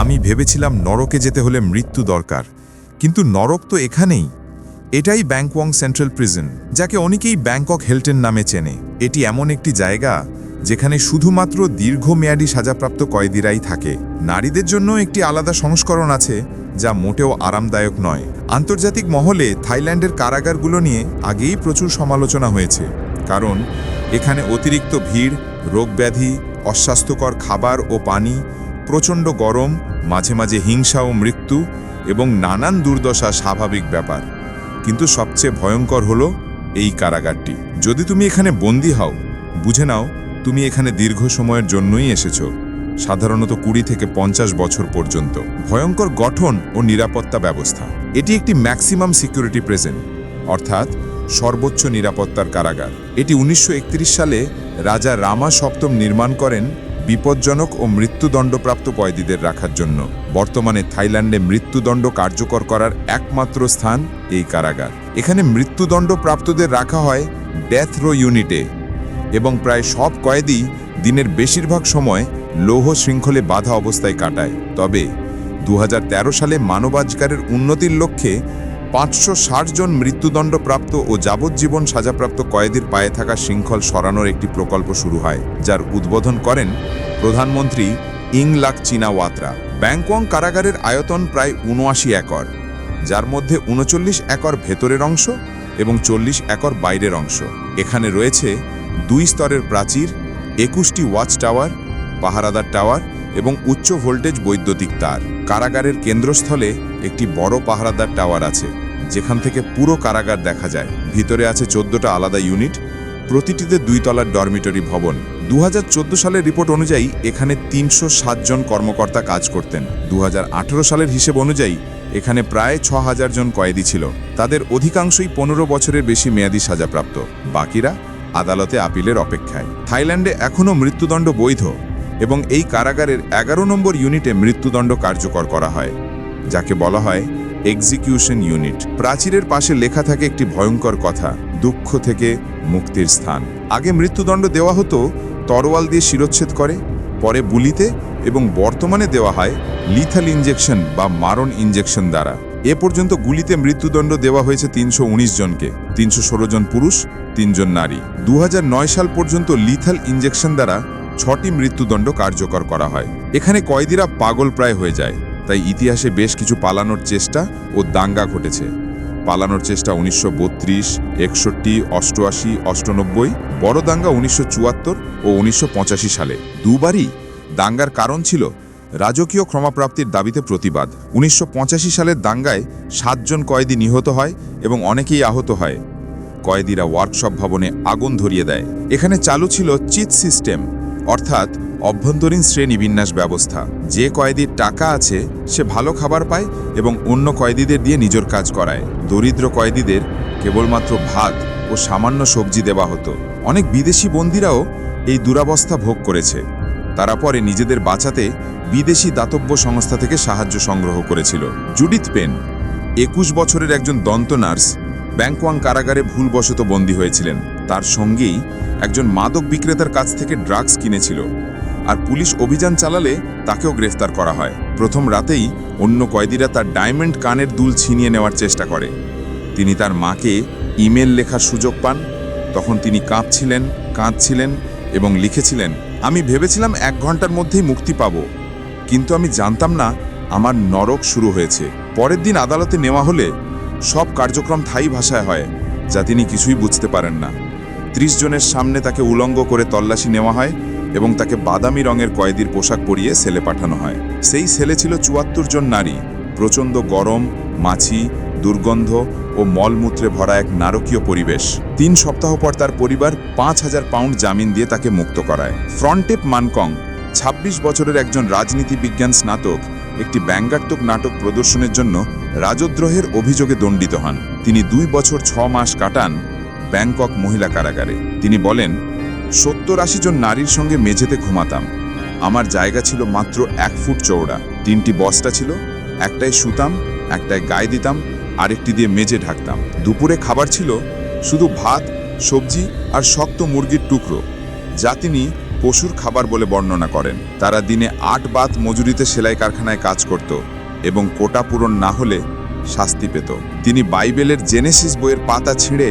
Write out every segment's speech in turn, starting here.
আমি ভেবেছিলাম নরকে যেতে হলে মৃত্যু দরকার, কিন্তু নরক তো এখানেই। এটাই ব্যাংকওয়ং সেন্ট্রাল প্রিজন, যাকে অনেকেই ব্যাংকক হেলটেন নামে চেনে। এটি এমন একটি জায়গা, যেখানে শুধুমাত্র দীর্ঘমেয়াদী সাজাপ্রাপ্ত কয়েদিরাই থাকে। নারীদের জন্য একটি আলাদা সংস্করণ আছে, যা মোটেও আরামদায়ক নয়। আন্তর্জাতিক মহলে থাইল্যান্ডের কারাগারগুলো নিয়ে আগেই প্রচুর সমালোচনা হয়েছে, কারণ এখানে অতিরিক্ত ভিড়, রোগব্যাধি, অস্বাস্থ্যকর খাবার ও পানি প্রচণ্ড গরম, মাঝে মাঝে হিংসা ও মৃত্যু এবং নানান দুর্দশা স্বাভাবিক ব্যাপার। কিন্তু সবচেয়ে ভয়ঙ্কর হলো এই কারাগারটি। যদি তুমি এখানে বন্দী হও, বুঝে নাও তুমি এখানে দীর্ঘ সময়ের জন্যই এসেছ, সাধারণত কুড়ি থেকে পঞ্চাশ বছর পর্যন্ত। ভয়ঙ্কর গঠন ও নিরাপত্তা ব্যবস্থা। এটি একটি ম্যাক্সিমাম সিকিউরিটি প্রেজেন্ট, অর্থাৎ সর্বোচ্চ নিরাপত্তার কারাগার। এটি উনিশশো একত্রিশ সালে রাজা রামা সপ্তম নির্মাণ করেন বিপজ্জনক ও মৃত্যুদণ্ডপ্রাপ্ত কয়েদিদের রাখার জন্য বর্তমানে থাইল্যান্ডে মৃত্যুদণ্ড কার্যকর করার একমাত্র স্থান এই কারাগার। এখানে মৃত্যুদণ্ডপ্রাপ্তদের রাখা হয় ডেথ রো ইউনিটে এবং প্রায় সব কয়েদি দিনের বেশিরভাগ সময় লৌহ শৃঙ্খলে বাধা অবস্থায় কাটায়। তবে দু হাজার তেরো সালে মানবাধিকারের উন্নতির লক্ষ্যে পাঁচশো ষাট জন মৃত্যুদণ্ডপ্রাপ্ত ও যাবজ্জীবন সাজাপ্রাপ্ত কয়েদির পায়ে থাকা শৃঙ্খল সরানোর একটি প্রকল্প শুরু হয়, যার উদ্বোধন করেন প্রধানমন্ত্রী ইংলাক চীনাওয়াত্রা। ব্যাংকং কারাগারের আয়তন প্রায় উনআশি একর, যার মধ্যে উনচল্লিশ একর ভেতরের অংশ এবং চল্লিশ একর বাইরের অংশ। এখানে রয়েছে দুই স্তরের প্রাচীর, একুশটি ওয়াচ টাওয়ার, পাহারাদার টাওয়ার এবং উচ্চ ভোল্টেজ বৈদ্যুতিক তার। কারাগারের কেন্দ্রস্থলে একটি বড় পাহারাদার টাওয়ার আছে, যেখান থেকে পুরো কারাগার দেখা যায়। ভিতরে আছে চোদ্দটা আলাদা ইউনিট, প্রতিটিতে দুই তলার ডরমিটরি ভবন। দুহাজার চোদ্দ সালের রিপোর্ট অনুযায়ী এখানে তিনশো জন কর্মকর্তা কাজ করতেন। দু হাজার আঠারো সালের হিসেব অনুযায়ী এখানে প্রায় ছ হাজার জন কয়েদি ছিল। তাদের অধিকাংশই পনেরো বছরের বেশি মেয়াদী সাজাপ্রাপ্ত। বাকিরা আদালতে আপিলের অপেক্ষায়। থাইল্যান্ডে এখনও মৃত্যুদণ্ড বৈধ। এবং এই কারাগারের এগারো নম্বর ইউনিটে মৃত্যুদণ্ড কার্যকর করা হয়, যাকে বলা হয় এক্সিকিউশন ইউনিট। প্রাচীরের পাশে লেখা থাকে একটি ভয়ঙ্কর কথা, দুঃখ থেকে মুক্তির স্থান। আগে মৃত্যুদণ্ড দেওয়া হতো তরোয়াল দিয়ে শিরোচ্ছেদ করে, পরে বুলিতে এবং বর্তমানে দেওয়া হয় লিথাল ইঞ্জেকশন বা মারণ ইঞ্জেকশন দ্বারা। এ পর্যন্ত গুলিতে মৃত্যুদণ্ড দেওয়া হয়েছে তিনশো উনিশ জনকে, তিনশো ষোলো জন পুরুষ, তিনজন নারী। দু হাজার নয় সাল পর্যন্ত লিথাল ইঞ্জেকশন দ্বারা ছটি মৃত্যুদণ্ড কার্যকর করা হয়। এখানে কয়েদিরা পাগল প্রায় হয়ে যায়, তাই ইতিহাসে বেশ কিছু পালানোর চেষ্টা ও দাঙ্গা ঘটেছে। পালানোর চেষ্টা উনিশশো বত্রিশ, একষট্টি, অষ্টআশি, অষ্টানব্বই, বড় দাঙ্গা উনিশশো চুয়াত্তর ও উনিশশো পঁচাশি সালে। দুবারই দাঙ্গার কারণ ছিল রাজকীয় ক্ষমাপ্রাপ্তির দাবিতে প্রতিবাদ। উনিশশো পঁচাশি সালের দাঙ্গায় সাতজন কয়েদি নিহত হয় এবং অনেকেই আহত হয়। কয়েদিরা ওয়ার্কশপ ভবনে আগুন ধরিয়ে দেয়। এখানে চালু ছিল চিট সিস্টেম। অর্থাৎ অভ্যন্তরীণ শ্রেণীবিন্যাস ব্যবস্থা। যে কয়েদির টাকা আছে, সে ভালো খাবার পায় এবং অন্য কয়েদিদের দিয়ে নিজের কাজ করায়। দরিদ্র কয়েদিদের কেবলমাত্র ভাত ও সামান্য সবজি দেওয়া হতো। অনেক বিদেশি বন্দিরাও এই দুরাবস্থা ভোগ করেছে। তারা পরে নিজেদের বাঁচাতে বিদেশি দাতব্য সংস্থা থেকে সাহায্য সংগ্রহ করেছিল। জুডিথ পেন, একুশ বছরের একজন দন্ত নার্স, ব্যাংকওয়াং কারাগারে ভুলবশত বন্দী হয়েছিলেন। তার সঙ্গেই একজন মাদক বিক্রেতার কাছ থেকে ড্রাগস কিনেছিল আর পুলিশ অভিযান চালালে তাকেও গ্রেফতার করা হয়। প্রথম রাতেই অন্য কয়েদিরা তার ডায়মন্ড কানের দুল ছিনিয়ে নেওয়ার চেষ্টা করে। তিনি তার মাকে ইমেল লেখার সুযোগ পান। তখন তিনি কাঁপছিলেন, কাঁদছিলেন এবং লিখেছিলেন, আমি ভেবেছিলাম এক ঘণ্টার মধ্যেই মুক্তি পাব, কিন্তু আমি জানতাম না আমার নরক শুরু হয়েছে। পরের দিন আদালতে নেওয়া হলে সব কার্যক্রম থাই ভাষায় হয়, যা তিনি কিছুই বুঝতে পারেন না। ত্রিশ জনের সামনে তাকে উলঙ্গ করে তল্লাশি নেওয়া হয় এবং তাকে বাদামি রঙের কয়েদির পোশাক পরিয়ে সেলে পাঠানো হয়। সেই সেলে ছিল চুয়াত্তর জন নারী, প্রচণ্ড গরম, মাছি, দুর্গন্ধ ও মলমূত্রে ভরা এক নারকীয় পরিবেশ। তিন সপ্তাহ পর তার পরিবার পাঁচ হাজার পাউন্ড জামিন দিয়ে তাকে মুক্ত করায়। ফ্রন্টেপ মানকং ২৬ বছরের একজন রাজনীতি বিজ্ঞান স্নাতক, একটি ব্যঙ্গাত্মক নাটক প্রদর্শনের জন্য রাজদ্রোহের অভিযোগে দণ্ডিত হন। তিনি দুই বছর ছ মাস কাটান ব্যাংকক মহিলা কারাগারে। তিনি বলেন, সত্তর আশি জন নারীর সঙ্গে মেঝেতে ঘুমাতাম। আমার জায়গা ছিল মাত্র এক ফুট চৌড়া তিনটি বস্তা ছিল, একটায় শুতাম, একটায় গায়ে দিতাম, আরেকটি দিয়ে মেঝে ঢাকতাম। দুপুরে খাবার ছিল শুধু ভাত, সবজি আর শক্ত মুরগির টুকরো, যা তিনি পশুর খাবার বলে বর্ণনা করেন। তারা দিনে আট বাত মজুরিতে সেলাই কারখানায় কাজ করত এবং কোটা পূরণ না হলে শাস্তি পেত। তিনি বাইবেলের জেনেসিস বইয়ের পাতা ছিঁড়ে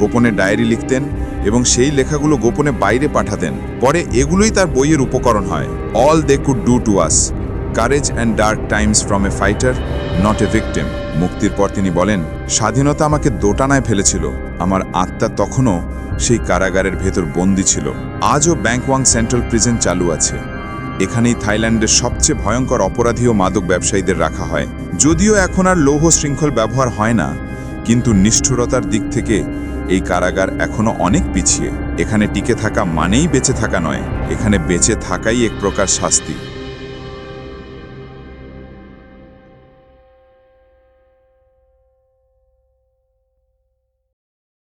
গোপনে ডায়েরি লিখতেন এবং সেই লেখাগুলো গোপনে বাইরে পাঠাতেন। পরে এগুলোই তার বইয়ের উপকরণ হয়। All they could do to us courage and dark times from a fighter not a victim মুক্তির পর তিনি বলেন, স্বাধীনতা আমাকে দোটানায় ফেলেছিল। আমার আত্মা তখনও সেই কারাগারের ভেতর বন্দি ছিল। আজও ব্যাংকওয়াং সেন্ট্রাল প্রিজন চালু আছে। এখানেই থাইল্যান্ডের সবচেয়ে ভয়ঙ্কর অপরাধী ও মাদক ব্যবসায়ীদের রাখা হয়। যদিও এখন আর লৌহ শৃঙ্খল ব্যবহার হয় না কিন্তু নিষ্ঠুরতার দিক থেকে এই কারাগার এখনও অনেক পিছিয়ে। এখানে টিকে থাকা মানেই বেঁচে থাকা নয়। এখানে বেঁচে থাকাই এক প্রকার শাস্তি।